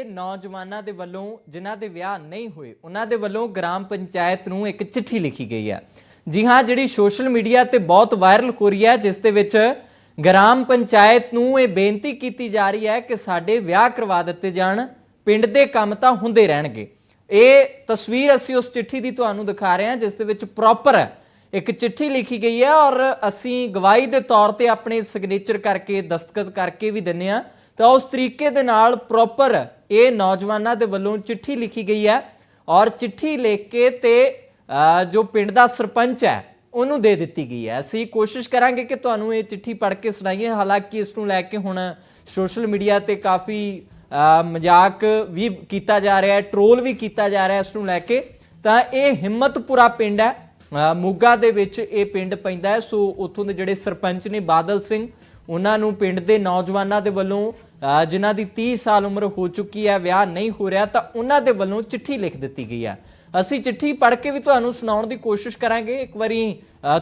ਦੇ ਨੌਜਵਾਨਾਂ ਦੇ ਵੱਲੋਂ ਜਿਨ੍ਹਾਂ ਦੇ ਵਿਆਹ ਨਹੀਂ ਹੋਏ, ਉਹਨਾਂ ਦੇ ਵੱਲੋਂ ਗ੍ਰਾਮ ਪੰਚਾਇਤ ਨੂੰ ਇੱਕ ਚਿੱਠੀ ਲਿਖੀ ਗਈ ਹੈ। ਜੀ ਹਾਂ, ਜਿਹੜੀ ਸੋਸ਼ਲ ਮੀਡੀਆ ਤੇ ਬਹੁਤ ਵਾਇਰਲ ਹੋ ਰਹੀ ਹੈ, ਜਿਸ ਦੇ ਵਿੱਚ ਗ੍ਰਾਮ ਪੰਚਾਇਤ ਨੂੰ ਇਹ ਬੇਨਤੀ ਕੀਤੀ ਜਾ ਰਹੀ ਹੈ ਕਿ ਸਾਡੇ ਵਿਆਹ ਕਰਵਾ ਦਿੱਤੇ ਜਾਣ, ਪਿੰਡ ਦੇ ਕੰਮ ਤਾਂ ਹੁੰਦੇ ਰਹਿਣਗੇ। ਇਹ ਤਸਵੀਰ ਅਸੀਂ ਉਸ ਚਿੱਠੀ ਦੀ ਤੁਹਾਨੂੰ ਦਿਖਾ ਰਹੇ ਹਾਂ, ਜਿਸ ਦੇ ਵਿੱਚ ਪ੍ਰੋਪਰ ਇੱਕ ਚਿੱਠੀ ਲਿਖੀ ਗਈ ਹੈ ਔਰ ਅਸੀਂ ਗਵਾਹੀ ਦੇ ਤੌਰ ਤੇ ਆਪਣੇ ਸਿਗਨੇਚਰ ਕਰਕੇ ਦਸਤਖਤ ਕਰਕੇ ਵੀ ਦਿੰਨੇ ਆ ਤਾਂ ਉਸ ਤਰੀਕੇ ਦੇ ਨਾਲ ਪ੍ਰੋਪਰ ਇਹ ਨੌਜਵਾਨਾਂ ਦੇ ਵੱਲੋਂ ਚਿੱਠੀ ਲਿਖੀ ਗਈ ਹੈ ਔਰ ਚਿੱਠੀ ਲਿਖ ਕੇ ਤੇ ਜੋ ਪਿੰਡ ਦਾ ਸਰਪੰਚ ਹੈ, ਉਹਨੂੰ ਦੇ ਦਿੱਤੀ ਗਈ ਹੈ। ਅਸੀਂ ਕੋਸ਼ਿਸ਼ ਕਰਾਂਗੇ ਕਿ ਤੁਹਾਨੂੰ ਇਹ ਚਿੱਠੀ ਪੜ੍ਹ ਕੇ ਸੁਣਾਈਏ। ਹਾਲਾਂਕਿ ਇਸ ਨੂੰ ਲੈ ਕੇ ਹੁਣ ਸੋਸ਼ਲ ਮੀਡੀਆ ਤੇ ਕਾਫੀ ਮਜ਼ਾਕ ਵੀ ਕੀਤਾ ਜਾ ਰਿਹਾ ਹੈ, ਟ੍ਰੋਲ ਵੀ ਕੀਤਾ ਜਾ ਰਿਹਾ ਹੈ ਇਸ ਨੂੰ ਲੈ ਕੇ। ਤਾਂ ਇਹ ਹਿੰਮਤਪੁਰਾ ਪਿੰਡ ਹੈ ਮੋਗਾ ਦੇ ਵਿੱਚ ਇਹ ਪਿੰਡ ਪੈਂਦਾ ਹੈ। ਸੋ ਉੱਥੋਂ ਦੇ ਜਿਹੜੇ ਸਰਪੰਚ ਨੇ ਬਾਦਲ ਸਿੰਘ, ਉਹਨਾਂ ਨੂੰ ਪਿੰਡ ਦੇ ਨੌਜਵਾਨਾਂ ਦੇ ਵੱਲੋਂ ਜਿਨ੍ਹਾਂ ਦੀ 30 ਸਾਲ ਉਮਰ ਹੋ ਚੁੱਕੀ ਹੈ, ਵਿਆਹ ਨਹੀਂ ਹੋ ਰਿਹਾ, ਤਾਂ ਉਹਨਾਂ ਦੇ ਵੱਲੋਂ ਚਿੱਠੀ ਲਿਖ ਦਿੱਤੀ ਗਈ ਹੈ। ਅਸੀਂ ਚਿੱਠੀ ਪੜ੍ਹ ਕੇ ਵੀ ਤੁਹਾਨੂੰ ਸੁਣਾਉਣ ਦੀ ਕੋਸ਼ਿਸ਼ ਕਰਾਂਗੇ। ਇੱਕ ਵਾਰੀ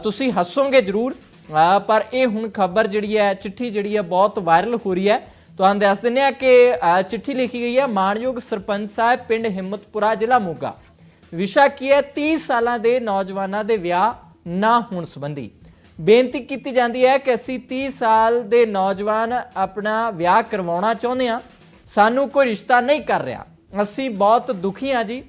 ਤੁਸੀਂ ਹੱਸੋਗੇ ਜ਼ਰੂਰ। ਪਰ ਇਹ ਹੁਣ ਖਬਰ ਜਿਹੜੀ ਹੈ, ਚਿੱਠੀ ਜਿਹੜੀ ਹੈ, ਬਹੁਤ ਵਾਇਰਲ ਹੋ ਰਹੀ ਹੈ। ਤੁਹਾਨੂੰ ਦੱਸ ਦਿੰਦੇ ਆ ਕਿ ਚਿੱਠੀ ਲਿਖੀ ਗਈ ਹੈ ਮਾਨਯੋਗ ਸਰਪੰਚ ਸਾਹਿਬ, ਪਿੰਡ ਹਿੰਮਤਪੁਰਾ, ਜ਼ਿਲ੍ਹਾ ਮੋਗਾ। ਵਿਸ਼ਾ ਕੀ ਹੈ? 30 ਸਾਲਾਂ ਦੇ ਨੌਜਵਾਨਾਂ ਦੇ ਵਿਆਹ ਨਾ ਹੋਣ ਸੰਬੰਧੀ। ਬੇਨਤੀ ਕੀਤੀ ਜਾਂਦੀ ਹੈ ਕਿ ਅਸੀਂ 30 ਸਾਲ ਦੇ ਨੌਜਵਾਨ ਆਪਣਾ ਵਿਆਹ ਕਰਵਾਉਣਾ ਚਾਹੁੰਦੇ ਆ ਸਾਨੂੰ ਕੋਈ ਰਿਸ਼ਤਾ ਨਹੀਂ ਕਰ ਰਿਹਾ। ਅਸੀਂ ਬਹੁਤ ਦੁਖੀ ਹਾਂ ਜੀ।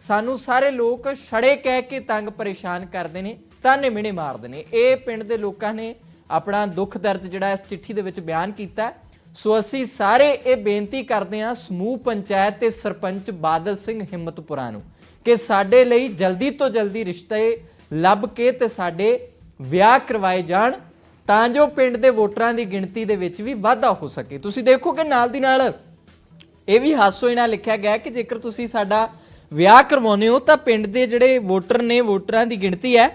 ਸਾਨੂੰ ਸਾਰੇ ਲੋਕ ਛੜੇ ਕਹਿ ਕੇ ਤੰਗ ਪਰੇਸ਼ਾਨ ਕਰਦੇ ਨੇ, ਤਾਨੇ ਮਿਹਣੇ ਮਾਰਦੇ ਨੇ। ਇਹ ਪਿੰਡ ਦੇ ਲੋਕਾਂ ਨੇ ਆਪਣਾ ਦੁੱਖ ਦਰਦ ਜਿਹੜਾ ਇਸ ਚਿੱਠੀ ਦੇ ਵਿੱਚ ਬਿਆਨ ਕੀਤਾ ਸੋ ਅਸੀਂ ਸਾਰੇ ਇਹ ਬੇਨਤੀ ਕਰਦੇ ਹਾਂ ਸਮੂਹ ਪੰਚਾਇਤ ਤੇ ਸਰਪੰਚ ਬਾਦਲ ਸਿੰਘ ਹਿੰਮਤਪੁਰਾ ਨੂੰ ਕਿ ਸਾਡੇ ਲਈ ਜਲਦੀ ਤੋਂ ਜਲਦੀ ਰਿਸ਼ਤੇ ਲੱਭ ਕੇ ਤੇ ਸਾਡੇ ਵਿਆਹ ਕਰਵਾਏ ਜਾਣ, ਤਾਂ ਜੋ ਪਿੰਡ ਦੇ ਵੋਟਰਾਂ ਦੀ ਗਿਣਤੀ ਦੇ ਵਿੱਚ ਵੀ ਵਾਧਾ ਹੋ ਸਕੇ। ਤੁਸੀਂ ਦੇਖੋ ਕਿ ਨਾਲ ਦੀ ਨਾਲ, ਇਹ ਵੀ ਹਾਸੋ ਨਾਲ ਲਿਖਿਆ ਗਿਆ ਕਿ ਜੇਕਰ ਤੁਸੀਂ ਸਾਡਾ ਵਿਆਹ ਕਰਵਾਉਨੇ ਹੋ, ਤਾਂ ਪਿੰਡ ਦੇ ਜਿਹੜੇ ਵੋਟਰ ਨੇ, ਵੋਟਰਾਂ ਦੀ ਗਿਣਤੀ ਹੈ,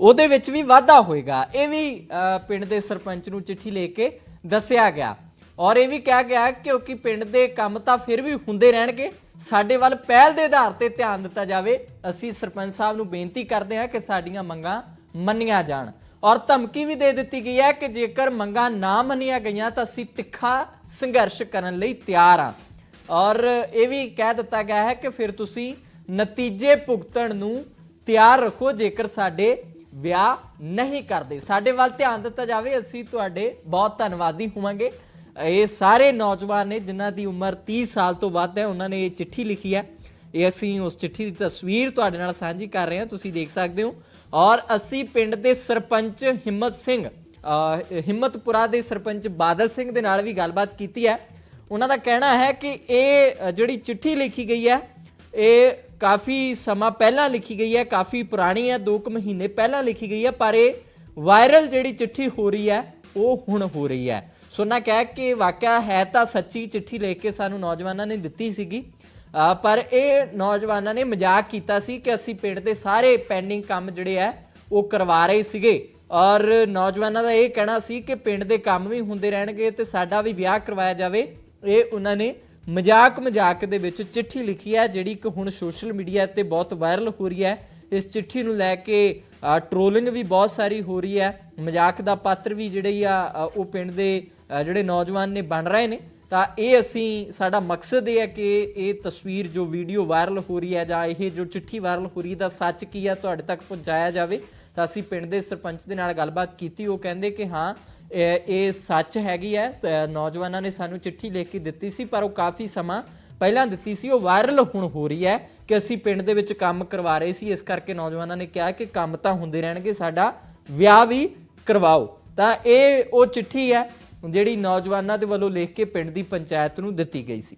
ਉਹਦੇ ਵਿੱਚ ਵੀ ਵਾਧਾ ਹੋਏਗਾ। ਇਹ ਵੀ ਪਿੰਡ ਦੇ ਸਰਪੰਚ ਨੂੰ ਚਿੱਠੀ ਲੈ ਕੇ ਦੱਸਿਆ ਗਿਆ। ਔਰ ਇਹ ਵੀ ਕਿਹਾ ਗਿਆ ਕਿਉਂਕਿ ਪਿੰਡ ਦੇ ਕੰਮ ਤਾਂ ਫਿਰ ਵੀ ਹੁੰਦੇ ਰਹਿਣਗੇ, ਸਾਡੇ ਵੱਲ ਪਹਿਲ ਦੇ ਆਧਾਰ ਤੇ ਧਿਆਨ ਦਿੱਤਾ ਜਾਵੇ। ਅਸੀਂ ਸਰਪੰਚ ਸਾਹਿਬ ਨੂੰ ਬੇਨਤੀ ਕਰਦੇ ਹਾਂ ਕਿ ਸਾਡੀਆਂ ਮੰਗਾਂ ਮੰਨੀਆਂ ਜਾਣ। ਔਰ ਧਮਕੀ ਵੀ ਦੇ ਦਿੱਤੀ ਗਈ ਹੈ ਕਿ ਜੇਕਰ ਮੰਗਾਂ ਨਾ ਮੰਨੀਆਂ ਗਈਆਂ ਤਾਂ ਅਸੀਂ ਤਿੱਖਾ ਸੰਘਰਸ਼ ਕਰਨ ਲਈ ਤਿਆਰ ਹਾਂ। ਔਰ ਇਹ ਵੀ ਕਹਿ ਦਿੱਤਾ ਗਿਆ ਹੈ ਕਿ ਫਿਰ ਤੁਸੀਂ ਨਤੀਜੇ ਭੁਗਤਣ ਨੂੰ ਤਿਆਰ ਰੱਖੋ ਜੇਕਰ ਸਾਡੇ ਵਿਆਹ ਨਹੀਂ ਕਰਦੇ। ਸਾਡੇ ਵੱਲ ਧਿਆਨ ਦਿੱਤਾ ਜਾਵੇ, ਅਸੀਂ ਤੁਹਾਡੇ ਬਹੁਤ ਧੰਨਵਾਦੀ ਹੋਵਾਂਗੇ। ਇਹ ਸਾਰੇ ਨੌਜਵਾਨ ਨੇ ਜਿਨ੍ਹਾਂ ਦੀ ਉਮਰ 30 ਸਾਲ ਤੋਂ ਵੱਧ ਹੈ, ਉਹਨਾਂ ਨੇ ਇਹ ਚਿੱਠੀ ਲਿਖੀ ਹੈ। ਇਹ ਅਸੀਂ ਉਸ ਚਿੱਠੀ ਦੀ ਤਸਵੀਰ ਤੁਹਾਡੇ ਨਾਲ ਸਾਂਝੀ ਕਰ ਰਹੇ ਹਾਂ, ਤੁਸੀਂ ਦੇਖ ਸਕਦੇ ਹੋ। ਔਰ ਅਸੀਂ ਪਿੰਡ ਦੇ ਸਰਪੰਚ ਹਿੰਮਤ ਸਿੰਘ ਹਿੰਮਤਪੁਰਾ ਦੇ ਸਰਪੰਚ ਬਾਦਲ ਸਿੰਘ ਦੇ ਨਾਲ ਵੀ ਗੱਲਬਾਤ ਕੀਤੀ ਹੈ। ਉਹਨਾਂ ਦਾ ਕਹਿਣਾ ਹੈ ਕਿ ਇਹ ਜਿਹੜੀ ਚਿੱਠੀ ਲਿਖੀ ਗਈ ਹੈ, ਇਹ ਕਾਫੀ ਸਮਾਂ ਪਹਿਲਾਂ ਲਿਖੀ ਗਈ ਹੈ, ਕਾਫੀ ਪੁਰਾਣੀ ਹੈ 2 ਕੁ ਮਹੀਨੇ ਪਹਿਲਾਂ ਲਿਖੀ ਗਈ ਹੈ, ਪਰ ਇਹ ਵਾਇਰਲ ਜਿਹੜੀ ਚਿੱਠੀ ਹੋ ਰਹੀ ਹੈ, ਉਹ ਹੁਣ ਹੋ ਰਹੀ ਹੈ। ਸੋ ਨਾ ਕਹਿ ਕਿ ਵਾਕਿਆ ਹੈ ਤਾਂ ਸੱਚੀ ਚਿੱਠੀ ਲੈ ਕੇ ਸਾਨੂੰ ਨੌਜਵਾਨਾਂ ਨੇ ਦਿੱਤੀ ਸੀਗੀ। ਪਰ ਇਹ ਨੌਜਵਾਨਾਂ ਨੇ ਮਜ਼ਾਕ ਕੀਤਾ ਸੀ ਕਿ ਅਸੀਂ ਪਿੰਡ ਦੇ ਸਾਰੇ ਪੈਂਡਿੰਗ ਕੰਮ ਜਿਹੜੇ ਆ, ਉਹ ਕਰਵਾ ਰਹੇ ਸੀਗੇ। ਔਰ ਨੌਜਵਾਨਾਂ ਦਾ ਇਹ ਕਹਿਣਾ ਸੀ ਕਿ ਪਿੰਡ ਦੇ ਕੰਮ ਵੀ ਹੁੰਦੇ ਰਹਿਣਗੇ ਤੇ ਸਾਡਾ ਵੀ ਵਿਆਹ ਕਰਵਾਇਆ ਜਾਵੇ। ਇਹ ਉਹਨਾਂ ਨੇ ਮਜ਼ਾਕ ਮਜ਼ਾਕ ਦੇ ਵਿੱਚ ਚਿੱਠੀ ਲਿਖੀ ਹੈ, ਜਿਹੜੀ ਕਿ ਹੁਣ ਸੋਸ਼ਲ ਮੀਡੀਆ ਤੇ ਬਹੁਤ ਵਾਇਰਲ ਹੋ ਰਹੀ ਹੈ। ਇਸ ਚਿੱਠੀ ਨੂੰ ਲੈ ਕੇ ਟ੍ਰੋਲਿੰਗ ਵੀ ਬਹੁਤ ਸਾਰੀ ਹੋ ਰਹੀ ਹੈ। ਮਜ਼ਾਕ ਦਾ ਪਾਤਰ ਵੀ ਜਿਹੜੇ ਆ ਉਹ ਪਿੰਡ ਦੇ ਜਿਹੜੇ ਨੌਜਵਾਨ ਨੇ ਬਣ ਰਹੇ ਨੇ। ਤਾਂ ਇਹ ਅਸੀਂ, ਸਾਡਾ ਮਕਸਦ ਇਹ ਹੈ ਕਿ ਇਹ ਤਸਵੀਰ ਜੋ ਵੀਡੀਓ ਵਾਇਰਲ ਹੋ ਰਹੀ ਹੈ ਜਾਂ ਇਹ ਜੋ ਚਿੱਠੀ ਵਾਇਰਲ ਹੋ ਰਹੀ ਦਾ ਸੱਚ ਕੀ ਹੈ, ਤੁਹਾਡੇ ਤੱਕ ਪਹੁੰਚਾਇਆ ਜਾਵੇ। ਤਾਂ ਅਸੀਂ ਪਿੰਡ ਦੇ ਸਰਪੰਚ ਦੇ ਨਾਲ ਗੱਲਬਾਤ ਕੀਤੀ, ਉਹ ਕਹਿੰਦੇ ਕਿ ਹਾਂ, ਇਹ ਇਹ ਸੱਚ ਹੈਗੀ ਹੈ। ਸ- ਨੌਜਵਾਨਾਂ ਨੇ ਸਾਨੂੰ ਚਿੱਠੀ ਲਿਖ ਕੇ ਦਿੱਤੀ ਸੀ, ਪਰ ਉਹ ਕਾਫੀ ਸਮਾਂ ਪਹਿਲਾਂ ਦਿੱਤੀ ਸੀ, ਉਹ ਵਾਇਰਲ ਹੁਣ ਹੋ ਰਹੀ ਹੈ ਕਿ ਅਸੀਂ ਪਿੰਡ ਦੇ ਵਿੱਚ ਕੰਮ ਕਰਵਾ ਰਹੇ ਸੀ। ਇਸ ਕਰਕੇ ਨੌਜਵਾਨਾਂ ਨੇ ਕਿਹਾ ਕਿ ਕੰਮ ਤਾਂ ਹੁੰਦੇ ਰਹਿਣਗੇ, ਸਾਡਾ ਵਿਆਹ ਵੀ ਕਰਵਾਓ। ਤਾਂ ਇਹ ਉਹ ਚਿੱਠੀ ਹੈ ਜਿਹੜੀ ਨੌਜਵਾਨਾਂ ਦੇ ਵੱਲੋਂ ਲਿਖ ਕੇ ਪਿੰਡ ਦੀ ਪੰਚਾਇਤ ਨੂੰ ਦਿੱਤੀ ਗਈ ਸੀ।